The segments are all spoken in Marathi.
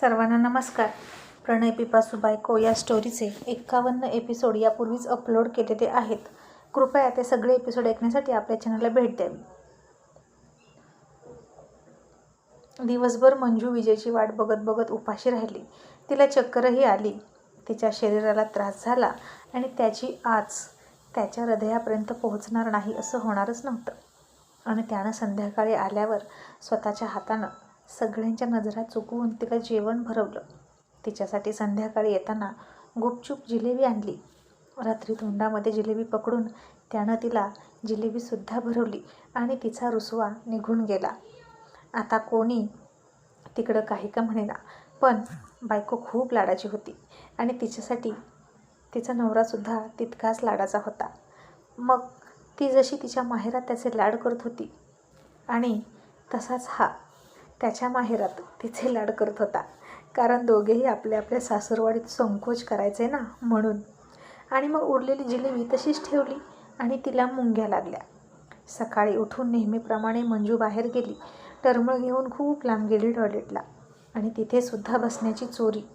सर्वांना नमस्कार. प्रणय पिपासू बायको या स्टोरीचे एक्कावन्न एपिसोड यापूर्वीच अपलोड केलेले आहेत. कृपया ते सगळे एपिसोड ऐकण्यासाठी आपल्या चॅनलला भेट द्यावी दिवसभर मंजू विजयची वाट बघत बघत उपाशी राहिली. तिला चक्करही आली. तिच्या शरीराला त्रास झाला आणि त्याची आज त्याच्या हृदयापर्यंत पोहोचणार नाही असं होणारच नव्हतं. आणि त्यानं संध्याकाळी आल्यावर स्वतःच्या हातानं सगळ्यांच्या नजरा चुकवून तिला जेवण भरवलं. तिच्यासाठी संध्याकाळी येताना गुपचूप जिलेबी आणली. रात्री तोंडामध्ये जिलेबी पकडून त्यानं तिला जिलेबीसुद्धा भरवली आणि तिचा रुसवा निघून गेला. आता कोणी तिकडं काही का म्हणेना पण बायको खूप लाडाची होती आणि तिच्यासाठी तिचा नवरासुद्धा तितकाच लाडाचा होता. मग ती जशी तिच्या माहेरात त्याचे लाड करत होती आणि तसाच हा त्याच्या माहेरात तिचे लाड करत होता. कारण दोघेही आपल्या आपल्या सासूरवाडीत संकोच करायचे ना म्हणून. आणि मग उरलेली जिलेबी तशीच ठेवली आणि तिला मुंग्या लागल्या. सकाळी उठून नेहमीप्रमाणे मंजू बाहेर गेली. टरमळ घेऊन खूप लांब गेली टॉयलेटला. आणि तिथेसुद्धा बसण्याची चोरी.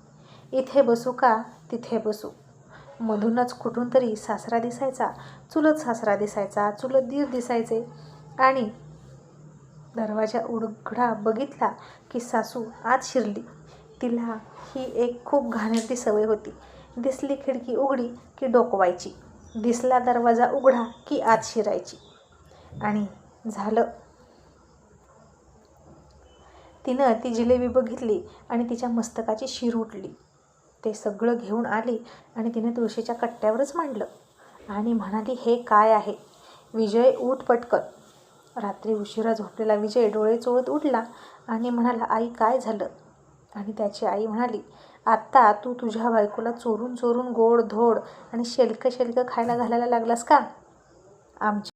इथे बसू का? तिथे बसू. मधूनच कुठून तरी सासरा दिसायचा. चुलत सासरा दिसायचा. चुलत दीर दिसायचे. आणि दरवाजा उघडा बघितला की सासू आत शिरली. तिला ही एक खूप घाणेरडी सवय होती. दिसली खिडकी उघडी की डोकवायची. दिसला दरवाजा उघडा की आत शिरायची. आणि झालं. तिनं ती जिलेबी बघितली आणि तिच्या मस्तकाची शिर उठली. ते सगळं घेऊन आली आणि तिने तुळशीच्या कट्ट्यावरच मांडलं. आणि म्हणाली हे काय आहे? विजय उठ पटकन. रात्री उशिरा झोपलेला विजय डोळे चोळत उठला आणि म्हणाला आई काय झालं? आणि त्याची आई म्हणाली आत्ता तू तुझ्या बायकोला चोरून चोरून गोड धोड आणि शेलकं शेलकं खायला घालायला लागलास का? आमची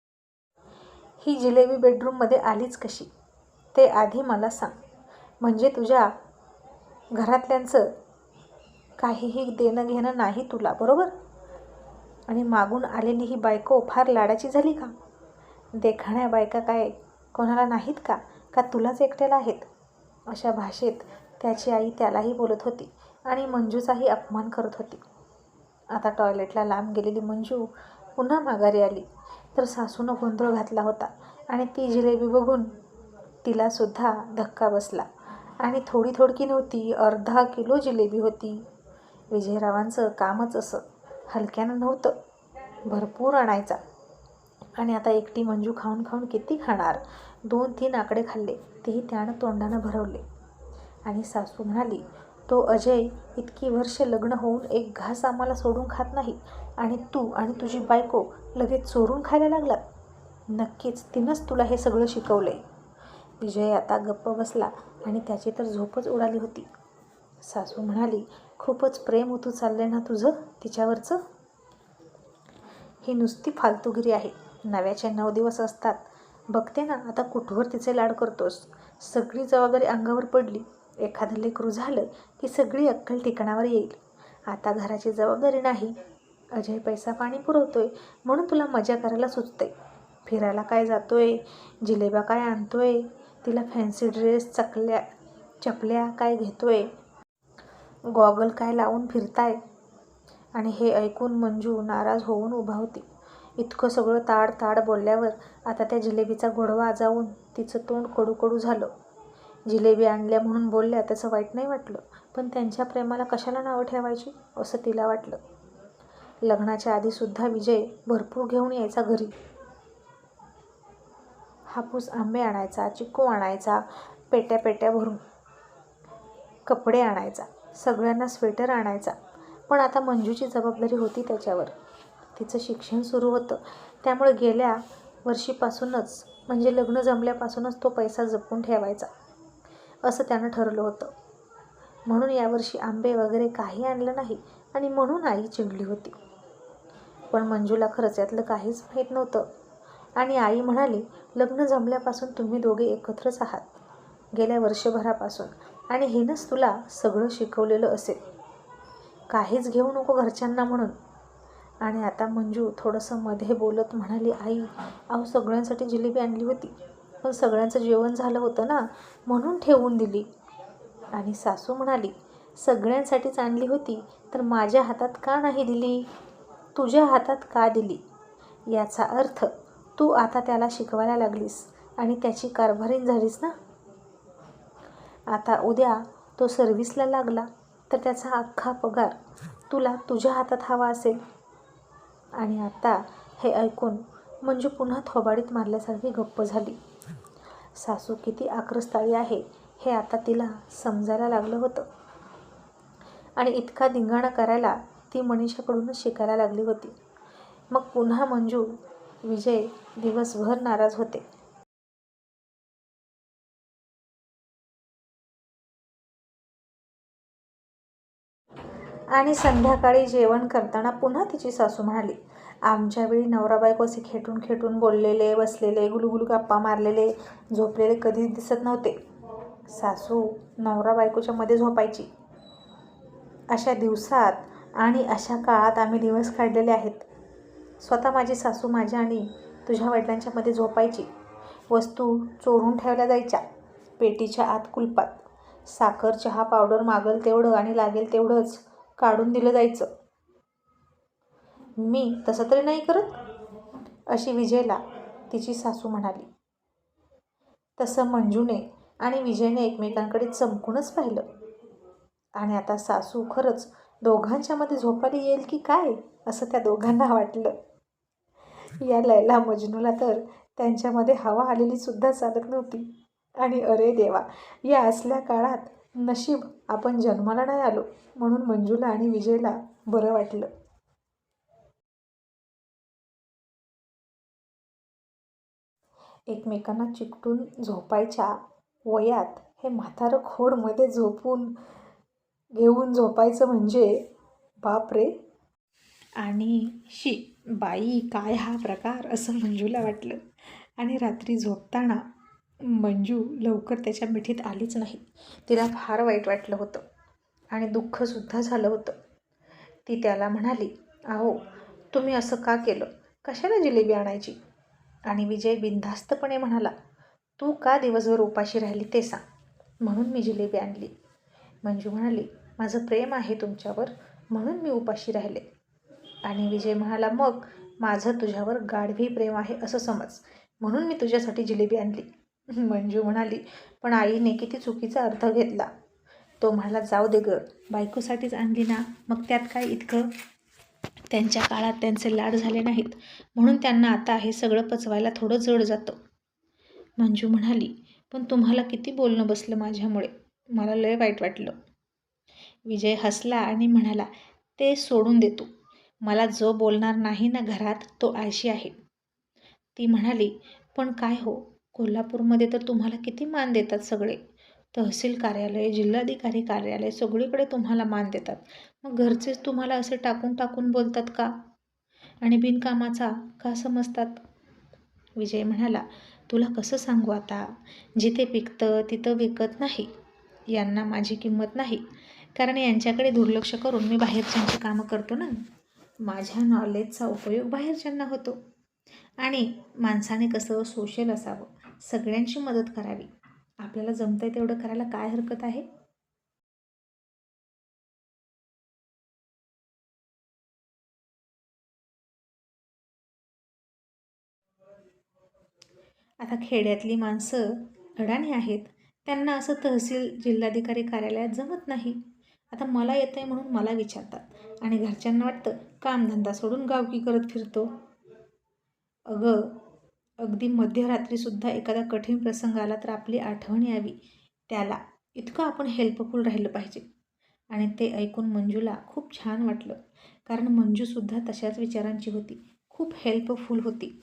ही जिलेबी बेडरूममध्ये आलीच कशी? ते आधी मला सांग. म्हणजे तुझ्या घरातल्यांचं काहीही देणं घेणं नाही तुला बरोबर? आणि मागून आलेली ही बायको फार लाडाची झाली का? देखाण्या बायका काय कोणाला नाहीत का? का तुलाच एकट्याला आहेत? अशा भाषेत त्याची आई त्यालाही बोलत होती आणि मंजूचाही अपमान करत होती. आता टॉयलेटला लांब गेलेली मंजू पुन्हा माघारी आली. तर सासूनं गोंधळ घातला होता आणि ती जिलेबी बघून तिलासुद्धा धक्का बसला. आणि थोडी थोडकी नव्हती अर्धा किलो जिलेबी होती. विजयरावांचं कामच असं. हलक्यानं नव्हतं. भरपूर आणायचा. आणि आता एकटी मंजू खाऊन खाऊन किती खाणार? दोन तीन आकडे खाल्ले तेही त्यानं तोंडानं भरवले. आणि सासू म्हणाली तो अजय इतकी वर्ष लग्न होऊन एक घास आम्हाला सोडून खात नाही. आणि तू आणि तुझी बायको लगेच चोरून खायला लागलात? नक्कीच तिनंच तुला हे सगळं शिकवलं. आहे विजय आता गप्प बसला आणि त्याची तर झोपच उडाली होती. सासू म्हणाली खूपच प्रेम उतू आहे ना तुझं तिच्यावरचं? ही नुसती फालतूगिरी आहे. नव्याचे नऊ दिवस असतात. बघते ना आता कुठवर तिचे लाड करतोस? सगळी जबाबदारी अंगावर पडली. एखादं लेकरू झालं की सगळी अक्कल ठिकाणावर येईल. आता घराची जबाबदारी नाही. अजय पैसा पाणी पुरवतोय म्हणून तुला मजा करायला सुचते फिरायला काय जातोय? जिलेबा काय आणतोय? तिला फॅन्सी ड्रेस चकल्या चपल्या काय घेतोय? गॉगल काय लावून फिरताय? आणि हे ऐकून मंजू नाराज होऊन उभा होती. इतकं सगळं ताड ताड बोलल्यावर आता त्या जिलेबीचा गोडवा जाऊन तिचं तोंड कडू कडू झालं. जिलेबी आणल्या म्हणून बोलल्या त्याचं वाईट नाही वाटलं पण त्यांच्या प्रेमाला कशाला नावं ठेवायची असं तिला वाटलं. लग्नाच्या आधीसुद्धा विजय भरपूर घेऊन यायचा घरी. हापूस आंबे आणायचा चिक्कू आणायचा पेट्या पेट्या भरून कपडे आणायचा सगळ्यांना स्वेटर आणायचा. पण आता मंजूची जबाबदारी होती त्याच्यावर. तिचं शिक्षण सुरू होतं. त्यामुळे गेल्या वर्षीपासूनच म्हणजे लग्न जमल्यापासूनच तो पैसा जपून ठेवायचा असं त्यानं ठरलं होतं. म्हणून यावर्षी आंबे वगैरे काही आणलं नाही आणि म्हणून आई चिडली होती. पण मंजूला खरंच यातलं काहीच माहीत नव्हतं. आणि आई म्हणाली लग्न जमल्यापासून तुम्ही दोघे एकत्रच आहात गेल्या वर्षभरापासून आणि हिनंच तुला सगळं शिकवलेलं असेल. काहीच घेऊ नको घरच्यांना म्हणून. आणि आता मंजू थोडंसं मध्ये बोलत म्हणाली आई अहो सगळ्यांसाठी जिलेबी आणली होती. पण सगळ्यांचं जेवण झालं होतं ना म्हणून ठेवून दिली. आणि सासू म्हणाली सगळ्यांसाठीच आणली होती तर माझ्या हातात का नाही दिली? तुझ्या हातात का दिली? याचा अर्थ तू आता त्याला शिकवायला लागलीस आणि त्याची कारभारीन झालीस ना? आता उद्या तो सर्व्हिसला लागला तर त्याचा अख्खा पगार तुला तुझ्या हातात हवा असेल. आणि आता हे ऐकून मंजू पुन्हा थोबाडीत मारल्यासारखी गप्प झाली. सासू किती आक्रस्ताळी आहे हे आता तिला समजायला लागलं होतं. आणि इतका धिंगाणा करायला ती मनीषाकडूनच शिकायला लागली होती. मग पुन्हा मंजू विजय दिवसभर नाराज होते. आणि संध्याकाळी जेवण करताना पुन्हा तिची सासू म्हणाली आमच्या वेळी नवरा बायको असे खेटून खेटून बोललेले बसलेले गुलगुल गप्पा मारलेले झोपलेले कधीच दिसत नव्हते. सासू नवरा बायकोच्या मध्ये झोपायची. अशा दिवसात आणि अशा काळात आम्ही दिवस काढलेले आहेत. स्वतः माझी सासू माझ्या आणि तुझ्या वडिलांच्या मध्ये झोपायची. वस्तू चोरून ठेवल्या जायच्या. पेटीच्या आत कुलपात. साखर चहा पावडर मागल तेवढं आणि लागेल तेवढंच. काढून दिलं जायचं. मी तसं तरी नाही करत? अशी विजयला तिची सासू म्हणाली. तसं मंजूने आणि विजयने एकमेकांकडे चमकूनच पाहिलं. आणि आता सासू खरंच दोघांच्या मध्ये झोपायला येईल की काय असं त्या दोघांना वाटलं. या लैला मजनूला तर त्यांच्यामध्ये हवा आलेली सुद्धा चालत नव्हती. आणि अरे देवा या असल्या काळात नशीब आपण जन्माला नाही आलो म्हणून मंजूला आणि विजयला बरं वाटलं. एकमेकांना चिकटून झोपायच्या वयात हे म्हातारं खोडमध्ये झोपून घेऊन झोपायचं म्हणजे बाप रे. आणि शी बाई काय हा प्रकार असं मंजूला वाटलं. आणि रात्री झोपताना मंजू लवकर त्याच्या मिठीत आलीच नाही. तिला फार वाईट वाटलं होतं आणि दुःखसुद्धा झालं होतं. ती त्याला म्हणाली अहो तुम्ही असं का केलं? कशाला जिलेबी आणायची? आणि विजय बिनधास्तपणे म्हणाला तू का दिवसभर उपाशी राहिली ते सांग. म्हणून मी जिलेबी आणली. मंजू म्हणाली माझं प्रेम आहे तुमच्यावर म्हणून मी उपाशी राहिले. आणि विजय म्हणाला मग माझं तुझ्यावर गाढवी प्रेम आहे असं समज. म्हणून मी तुझ्यासाठी जिलेबी आणली. मंजू म्हणाली पण आईने किती चुकीचा अर्थ घेतला. तो म्हणाला जाऊ दे ग बायकोसाठीच आणली ना मग त्यात काय इतकं? त्यांच्या काळात त्यांचे लाड झाले नाहीत म्हणून त्यांना आता हे सगळं पचवायला थोडं जड जातं. मंजू म्हणाली पण तुम्हाला किती बोलणं बसलं माझ्यामुळे. मला लय वाईट वाटलं. विजय हसला आणि म्हणाला ते सोडून देतो मला जो बोलणार नाही ना घरात तो आळशी आहे. ती म्हणाली पण काय हो कोल्हापूरमध्ये तर तुम्हाला किती मान देतात सगळे? तहसील कार्यालय जिल्हाधिकारी कार्यालय सगळीकडे तुम्हाला मान देतात. मग घरचेच तुम्हाला असे टाकून टाकून बोलतात का? आणि बिनकामाचा का समजतात? विजय म्हणाला तुला कसं सांगू आता? जिथे पिकतं तिथं विकत नाही. यांना माझी किंमत नाही. कारण यांच्याकडे दुर्लक्ष करून मी बाहेरच्यांची कामं करतो ना. माझ्या नॉलेजचा उपयोग बाहेरच्यांना होतो. आणि माणसाने कसं सोशल असावं? सगळ्यांची मदत करावी. आपल्याला जमतंय तेवढं करायला काय हरकत आहे? आता खेड्यातली माणसं अडाणी आहेत. त्यांना असं तहसील जिल्हाधिकारी कार्यालयात जमत नाही. आता मला येतं आहे म्हणून मला विचारतात आणि घरच्यांना वाटतं कामधंदा सोडून गावकी करत फिरतो. अगं अगदी मध्यरात्रीसुद्धा एखादा कठीण प्रसंग आला तर आपली आठवण यावी. त्याला इतकं आपण हेल्पफुल राहिलं पाहिजे. आणि ते ऐकून मंजूला खूप छान वाटलं. कारण मंजूसुद्धा तशाच विचारांची होती. खूप हेल्पफुल होती.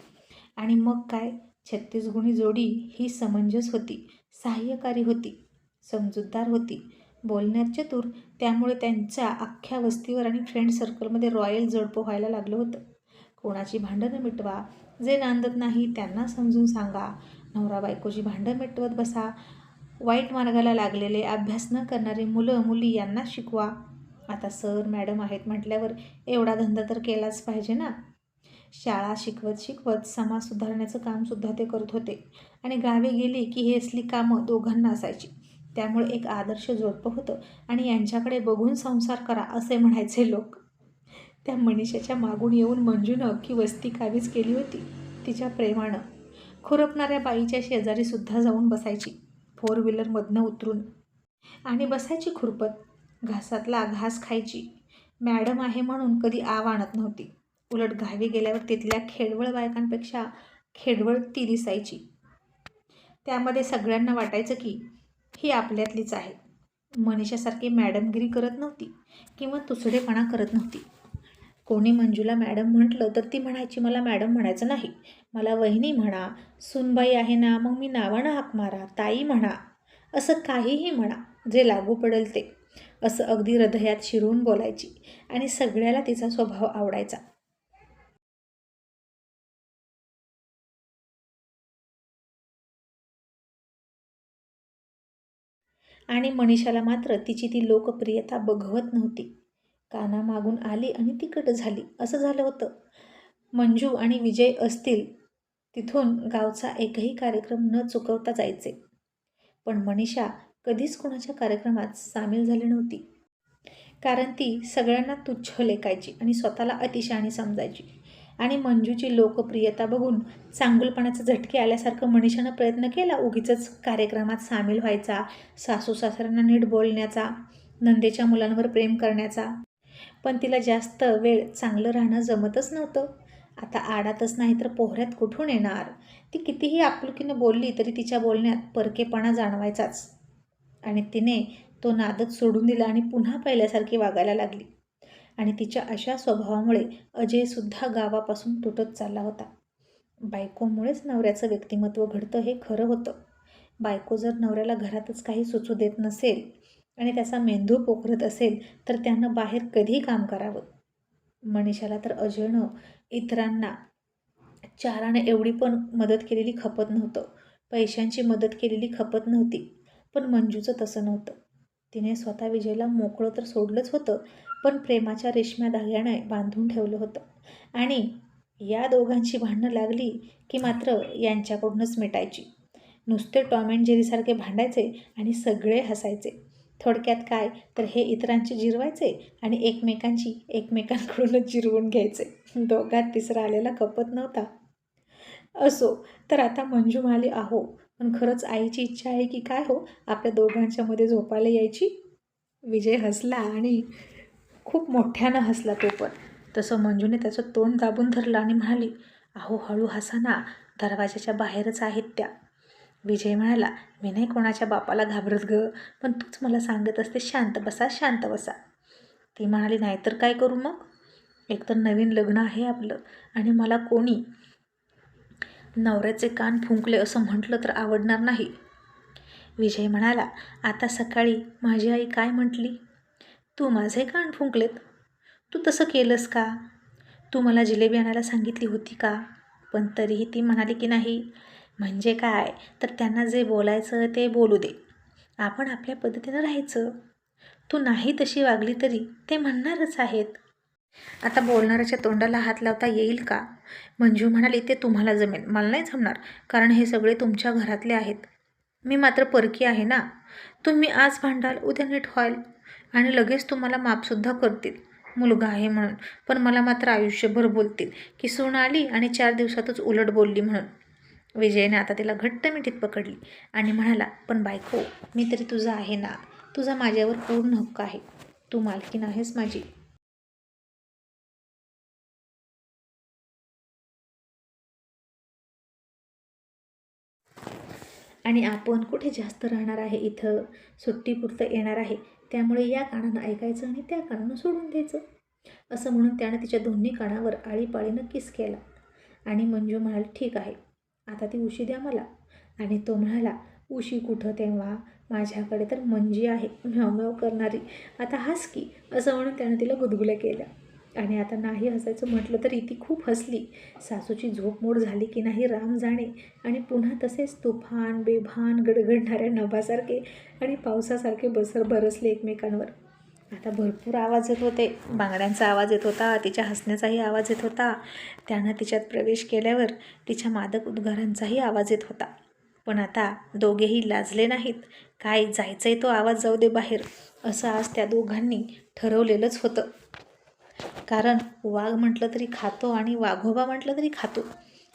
आणि मग काय? छत्तीसगुणी जोडी ही समंजस होती. सहाय्यकारी होती. समजूतदार होती. बोलण्यात चतुर. त्यामुळे त्यांच्या अख्ख्या वस्तीवर आणि फ्रेंड सर्कलमध्ये रॉयल जडपं व्हायला लागलं होतं. कोणाची भांडणं मिटवा जे नांदत नाही त्यांना समजून सांगा. नवरा बायकोची भांडं मिटवत बसा. वाईट मार्गाला लागलेले अभ्यास न करणारे मुलं मुली यांना शिकवा. आता सर मॅडम आहेत म्हटल्यावर एवढा धंदा तर केलाच पाहिजे ना? शाळा शिकवत शिकवत समाज सुधारण्याचं कामसुद्धा ते करत होते. आणि गावी गेली की हे असली कामं दोघांना असायची. त्यामुळे एक आदर्श जोडपं होतं. आणि यांच्याकडे बघून संसार करा असे म्हणायचे लोक. त्या मनीषाच्या मागून येऊन मंजूनं अख्खी वस्ती काबीज केली होती तिच्या प्रेमानं. खुरपणाऱ्या बाईच्या शेजारीसुद्धा जाऊन बसायची फोर व्हीलरमधनं उतरून. आणि बसायची खुरपत घासातला घास खायची. मॅडम आहे म्हणून कधी आव आणत नव्हती. उलट गावी गेल्यावर तिथल्या खेडवळ बायकांपेक्षा खेडवळ ती दिसायची. त्यामध्ये सगळ्यांना वाटायचं की ही आपल्यातलीच आहे. मनीषासारखी मॅडमगिरी करत नव्हती किंवा तुसडेपणा करत नव्हती. कोणी मंजूला मॅडम म्हटलं तर ती म्हणायची मला मॅडम म्हणायचं नाही. मला वहिनी म्हणा सुनबाई आहे ना मग मी नावानं हाक मारा ताई म्हणा असं काहीही म्हणा जे लागू पडेल ते. असं अगदी हृदयात शिरून बोलायची आणि सगळ्याला तिचा स्वभाव आवडायचा. आणि मनीषाला मात्र तिची ती लोकप्रियता बघवत नव्हती. कानामागून आली आणि तिकट झाली. असं झालं होतं. मंजू आणि विजय असतील तिथून गावचा एकही कार्यक्रम न चुकवता जायचे. पण मनीषा कधीच कोणाच्या कार्यक्रमात सामील झाली नव्हती. कारण ती सगळ्यांना तुच्छ लेखायची आणि स्वतःला अतिशहाणी समजायची. आणि मंजूची लोकप्रियता बघून चांगुलपणाचे झटके आल्यासारखं मनीषानं प्रयत्न केला उगीच कार्यक्रमात सामील व्हायचा सासू सासऱ्यांना नीट बोलण्याचा नंदेच्या मुलांवर प्रेम करण्याचा. पण तिला जास्त वेळ चांगलं राहणं जमतच नव्हतं. आता आडातच नाही तर पोहऱ्यात कुठून येणार? ती कितीही आपुलकीनं बोलली तरी तिच्या बोलण्यात परकेपणा जाणवायचाच. आणि तिने तो नादच सोडून दिला आणि पुन्हा पहिल्यासारखी वागायला लागली. आणि तिच्या अशा स्वभावामुळे अजयसुद्धा गावापासून तुटत चालला होता. बायकोमुळेच नवऱ्याचं व्यक्तिमत्व घडतं हे खरं होतं. बायको जर नवऱ्याला घरातच काही सुचू देत नसेल आणि त्याचा मेंदू पोखरत असेल तर त्यानं बाहेर कधी काम करावं? मनीषाला तर अजयनं इतरांना चाराने एवढी पण मदत केलेली खपत नव्हतं. पैशांची मदत केलेली खपत नव्हती पण मंजूचं तसं नव्हतं. तिने स्वतः विजयला मोकळं तर सोडलंच होतं पण प्रेमाच्या रेशम्या धाग्याने बांधून ठेवलं होतं. आणि या दोघांची भांडणं लागली की मात्र यांच्याकडूनच मिटायची. नुसते टॉम अँड जेरीसारखे भांडायचे आणि सगळे हसायचे. थोडक्यात काय? तर हे इतरांची जिरवायचे आणि एकमेकांची एकमेकांकडूनच जिरवून घ्यायचे. दोघात तिसरा आलेला कपत नव्हता. असो तर आता मंजू म्हणाली आहो. पण खरंच आईची इच्छा आहे की काय हो? आपल्या दोघांच्या मध्ये झोपायला यायची? विजय हसला आणि खूप मोठ्यानं हसला तो पण. तसं मंजूने त्याचं तोंड दाबून धरलं आणि म्हणाली अहो हळू हसा ना. दरवाजाच्या बाहेरच आहेत त्या. विजय म्हणाला मी नाही कोणाच्या बापाला घाबरत ग पण तूच मला सांगत असते शांत बसा शांत बसा. ती म्हणाली नाहीतर काय करू मग? एकतर नवीन लग्न आहे आपलं आणि मला कोणी नवऱ्याचे कान फुंकले असं म्हटलं तर आवडणार नाही. विजय म्हणाला आता सकाळी माझी आई काय म्हटली? तू माझे कान फुंकलेत? तू तसं केलंस का? तू मला जिलेबी आणायला सांगितली होती का? पण तरीही ती म्हणाली की नाही म्हणजे काय? तर त्यांना जे बोलायचं ते बोलू दे. आपण आपल्या पद्धतीनं राहायचं. तू नाही तशी वागली तरी ते म्हणणारच आहेत. आता बोलणाऱ्याच्या तोंडाला हात लावता येईल का? मंजू म्हणाली ते तुम्हाला जमेल. मला नाही जमणार कारण हे सगळे तुमच्या घरातले आहेत. मी मात्र परकी आहे ना? तुम्ही आज भांडाल उद्या नीट व्हाल. आणि लगेच तुम्हाला मापसुद्धा करतील. मुलगा आहे म्हणून. पण मला मात्र आयुष्यभर बोलतील. की सून आली आणि चार दिवसातच उलट बोलली म्हणून. विजयने आता तिला घट्ट मिठीत पकडली आणि म्हणाला पण बायको मी तरी तुझा आहे ना. तुझा माझ्यावर पूर्ण हक्क आहे. तू मालकीन आहेस माझी. आणि आपण कुठे जास्त राहणार आहे इथं? सुट्टीपुरतं येणार आहे. त्यामुळे या कानानं ऐकायचं आणि त्या कानानं सोडून द्यायचं. असं म्हणून त्यानं तिच्या दोन्ही कानावर आळीपाळीनं किस केला. आणि मंजू म्हणाली ठीक आहे. आता ती उशी द्या मला. आणि तो म्हणाला उशी कुठं तेव्हा? माझ्याकडे तर मंजी आहे. म्याव करणारी. आता हस की असं म्हणून त्यानं तिला गुदगुल्या केल्या. आणि आता नाही हसायचं म्हटलं तरी ती खूप हसली. सासूची झोपमोड झाली की नाही राम जाणे. आणि पुन्हा तसेच तुफान बेभान गडगडणाऱ्या नभासारखे आणि पावसासारखे बसर बरसले एकमेकांवर. आता भरपूर आवाज येत होते. बांगड्यांचा आवाज येत होता तिच्या हसण्याचाही आवाज येत होता. त्यानं तिच्यात प्रवेश केल्यावर तिच्या मादक उद्गारांचाही आवाज येत होता. पण आता दोघेही लाजले नाहीत. काय जायचंय तो आवाज जाऊ दे बाहेर असं आज त्या दोघांनी ठरवलेलंच होतं. कारण वाघ म्हटलं तरी खातो आणि वाघोबा म्हटलं तरी खातो.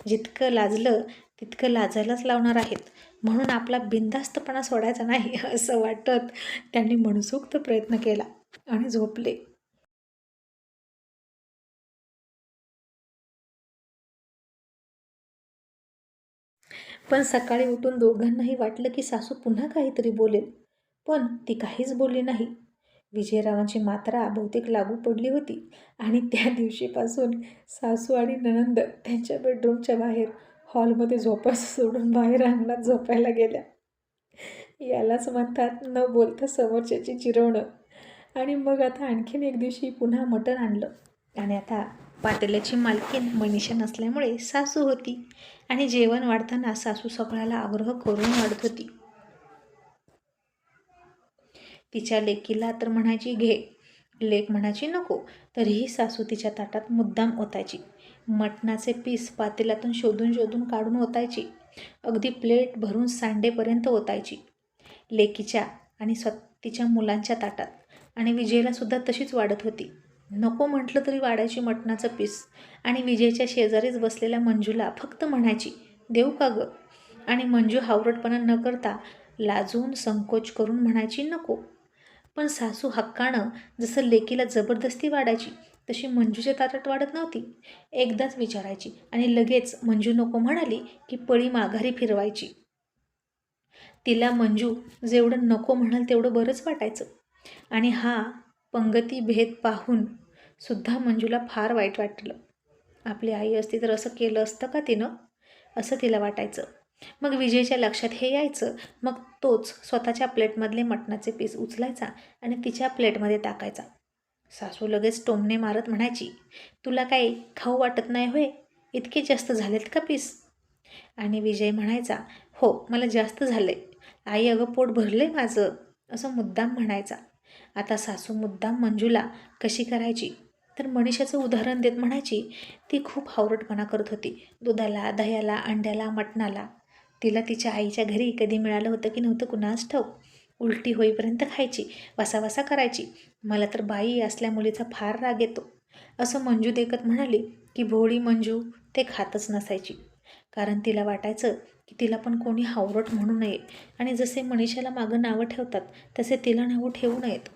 जितकं लाजलं तितकं लाजायलाच लावणार आहेत. म्हणून आपला बिनधास्तपणा सोडायचा नाही असं वाटत त्यांनी मनसोक्त प्रयत्न केला. आणि झोपले. पण सकाळी उठून दोघांनाही वाटलं की सासू पुन्हा काहीतरी बोलेल पण ती काहीच बोलली नाही. विजयरावांची मात्रा बहुतेक लागू पडली होती आणि त्या दिवशीपासून सासू आणि ननंद त्यांच्या बेडरूमच्या बाहेर हॉलमध्ये झोपास सोडून बाहेर अंगणात झोपायला गेल्या. यालाच म्हणतात न बोलता समोरच्याची चिरवणं. आणि मग आता आणखीन एक दिवशी पुन्हा मटण आणलं. आणि आता पातेल्याची मालकीन मनीषा नसल्यामुळे सासू होती आणि जेवण वाढताना सासू सगळ्याला आग्रह करून वाढत होती. तिच्या लेकीला तर म्हणायची घे. लेक म्हणायची नको. तरीही सासू तिच्या ताटात मुद्दाम ओतायची. मटणाचे पीस पातेल्यातून शोधून शोधून काढून ओतायची. अगदी प्लेट भरून सांडेपर्यंत ओतायची. लेकीच्या आणि स्वत तिच्या मुलांच्या ताटात. आणि विजयलासुद्धा तशीच वाढत होती. नको म्हटलं तरी वाढायची मटणाचं पीस. आणि विजयच्या शेजारीच बसलेल्या मंजूला फक्त म्हणायची देऊ का गं? आणि मंजू हावरटपणा न करता लाजून संकोच करून म्हणायची नको. पण सासू हक्कानं जसं लेकीला जबरदस्ती वाढायची तशी मंजूच्या ताटात वाढत नव्हती. एकदाच विचारायची आणि लगेच मंजू नको म्हणाली की पळी माघारी फिरवायची. तिला मंजू जेवढं नको म्हणाल तेवढं बरंच वाटायचं. आणि हा पंगती भेद पाहून सुद्धा मंजूला फार वाईट वाटलं. आपली आई असती तर असं केलं असतं का तिनं? असं तिला वाटायचं. मग विजयच्या लक्षात हे यायचं. मग तोच स्वतःच्या प्लेटमधले मटणाचे पीस उचलायचा आणि तिच्या प्लेटमध्ये टाकायचा. सासू लगेच टोमणे मारत म्हणायची तुला काही खाऊ वाटत नाही होय? इतके जास्त झालेत का पीस? आणि विजय म्हणायचा हो मला जास्त झालं आहे आई अगं पोट भरलं आहे माझं असं मुद्दाम म्हणायचा. आता सासू मुद्दाम मंजूला कशी करायची? तर मनीषाचं उदाहरण देत म्हणायची ती खूप हावरटपणा करत होती दुधाला दह्याला अंड्याला मटणाला. तिला तिच्या आईच्या घरी कधी मिळालं होतं की नव्हतं कुणाच ठाऊक. उलटी होईपर्यंत खायची वासावासा करायची. मला तर बाई असल्या मुलीचा फार राग येतो. असं मंजू देखत म्हणाली की भोळी मंजू ते खातच नसायची. कारण तिला वाटायचं की तिला पण कोणी हावरट म्हणू नये. आणि जसे मनीषाला मागं नावं ठेवतात तसे तिला नावं ठेवू नयेत.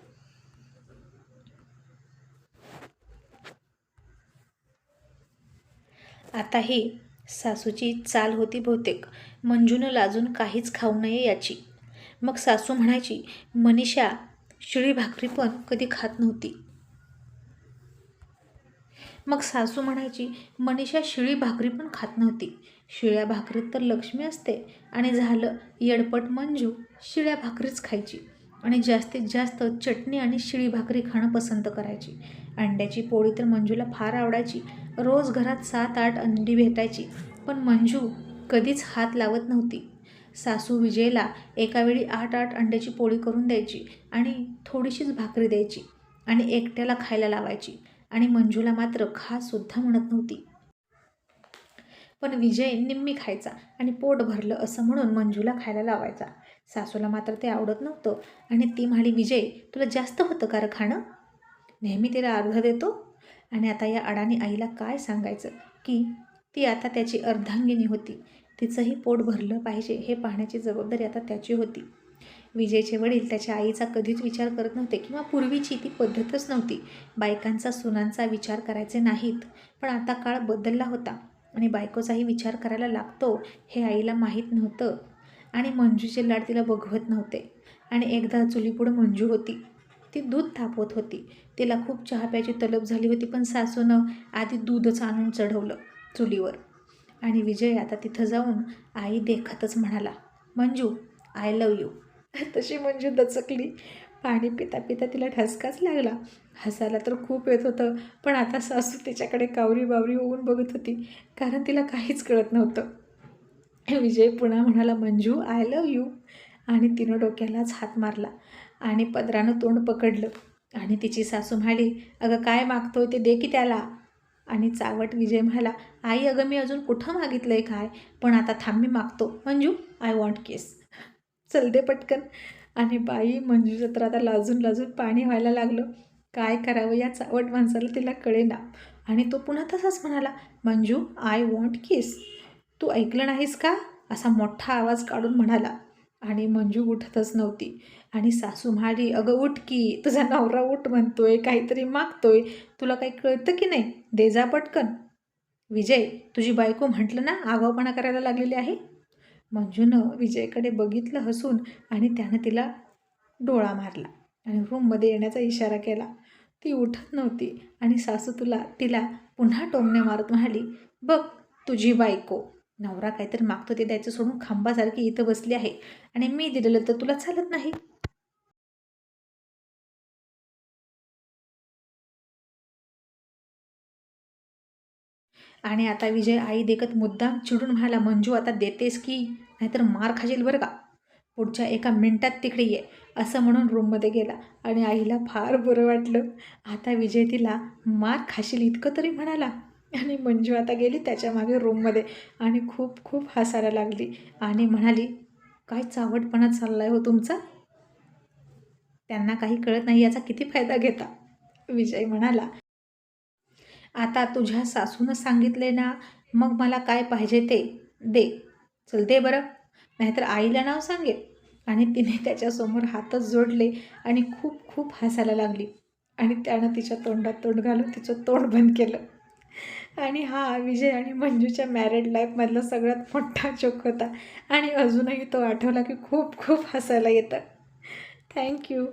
आता ही सासूची चाल होती बहुतेक. मंजूनं लाजून काहीच खाऊ नये याची. मग सासू म्हणायची मनीषा शिळी भाकरी पण कधी खात नव्हती. मग सासू म्हणायची मनीषा शिळी भाकरी पण खात नव्हती. शिळ्या भाकरीत तर लक्ष्मी असते आणि झालं येडपट मंजू शिळ्या भाकरीच खायची. आणि जास्तीत जास्त चटणी आणि शिळी भाकरी खाणं पसंत करायची. अंड्याची पोळी तर मंजूला फार आवडायची. रोज घरात सात आठ अंडी भेटायची पण मंजू कधीच हात लावत नव्हती. सासू विजयला एकावेळी आठ आठ अंड्याची पोळी करून द्यायची आणि थोडीशीच भाकरी द्यायची आणि एकट्याला खायला लावायची. आणि मंजूला मात्र खासुद्धा म्हणत नव्हती. पण विजय निम्मी खायचा आणि पोट भरलं असं म्हणून मंजूला खायला लावायचा. सासूला मात्र ते आवडत नव्हतं आणि ती म्हणाली विजय तुला जास्त होतं का खाणं? नेहमी तिला अर्ध देतो. आणि आता या अडाणी आईला काय सांगायचं? की ती आता त्याची अर्धांगिनी होती. तिचंही पोट भरलं पाहिजे हे पाहण्याची जबाबदारी आता त्याची होती. विजयचे वडील त्याच्या आईचा कधीच विचार करत नव्हते किंवा पूर्वीची ती पद्धतच नव्हती. बायकांचा सुनांचा विचार करायचे नाहीत. पण आता काळ बदलला होता. आणि बायकोचाही विचार करायला लागतो हे आईला माहीत नव्हतं. आणि मंजूचे लाड तिला बघवत नव्हते. आणि एकदा चुलीपुढं मंजू होती. ती दूध तापवत होती. तिला खूप चहा प्यायची तलब झाली होती पण सासूनं आधी दूधच आणून चढवलं चुलीवर. आणि विजय आता तिथं जाऊन आई देखतच म्हणाला मंजू आय लव यू तशी मंजू दचकली. पाणी पिता पिता तिला ठसकाच लागला. हसायला तर खूप येत होतं पण आता सासू तिच्याकडे कावरी बावरी होऊन बघत होती कारण तिला काहीच कळत नव्हतं. विजय पुन्हा म्हणाला मंजू आय लव यू आणि तिनं डोक्यालाच हात मारला आणि पदरानं तोंड पकडलं. आणि तिची सासू म्हणाली अगं काय मागतोय ते दे की त्याला. आणि चावट विजय म्हणाला आई अगं मी अजून कुठं मागितलं आहे काय? पण आता थांब मी मागतो. मंजू आय वॉन्ट केस चल दे पटकन. आणि बाई मंजूचं तर आता लाजून लाजून पाणी व्हायला लागलं. काय करावं या चावट माणसाला तिला कळेना. आणि तो पुन्हा तसाच म्हणाला मंजू आय वॉन्ट किस तू ऐकलं नाहीस का? असा मोठा आवाज काढून म्हणाला. आणि मंजू उठतच नव्हती. आणि सासू म्हणाली अगं उठ की. तुझा नवरा उठ म्हणतोय काहीतरी मागतोय. तुला काही कळतं की नाही? दे जा पटकन. विजय तुझी बायको म्हटलं ना आगाऊपणा करायला लागलेली आहे? मंजूनं विजयकडे बघितलं हसून आणि त्यानं तिला डोळा मारला आणि रूममध्ये येण्याचा इशारा केला. ती उठत नव्हती आणि सासू तुला तिला पुन्हा टोमणे मारत म्हणाली बघ तुझी बायको. नवरा काहीतरी मागतो ते द्यायचं सोडून खांबासारखी इथं बसली आहे आणि मी दिलेलं तर तुला चालत नाही. आणि आता विजय आई देखत मुद्दाम चिडून म्हणाला मंजू आता देतेस की? नाहीतर मार खाशील बरं का? पुढच्या एका मिनिटात तिकडे ये असं म्हणून रूममध्ये गेला आणि आईला फार बरं वाटलं. आता विजय तिला मार खाशील इतकं तरी म्हणाला? आणि मंजू आता गेली त्याच्यामागे रूममध्ये आणि खूप खूप हसायला लागली आणि म्हणाली काय चावटपणा चालला आहे हो तुमचा? त्यांना काही कळत नाही याचा किती फायदा घेता? विजय म्हणाला आता तुझ्या सासूनं सांगितले ना मग मला काय पाहिजे ते दे. चल दे बरं. नाहीतर आईला नाव सांगेल. आणि तिने त्याच्यासमोर हातच जोडले आणि खूप खूप हसायला लागली. आणि त्यानं तिच्या तोंडात तोंड घालून तिचं तोंड बंद केलं. आणि हा विजय आणि मंजूच्या मॅरिड लाईफमधला सगळ्यात मोठा चोक होता. आणि अजूनही तो आठवला की खूप खूप हसायला येतं. थँक्यू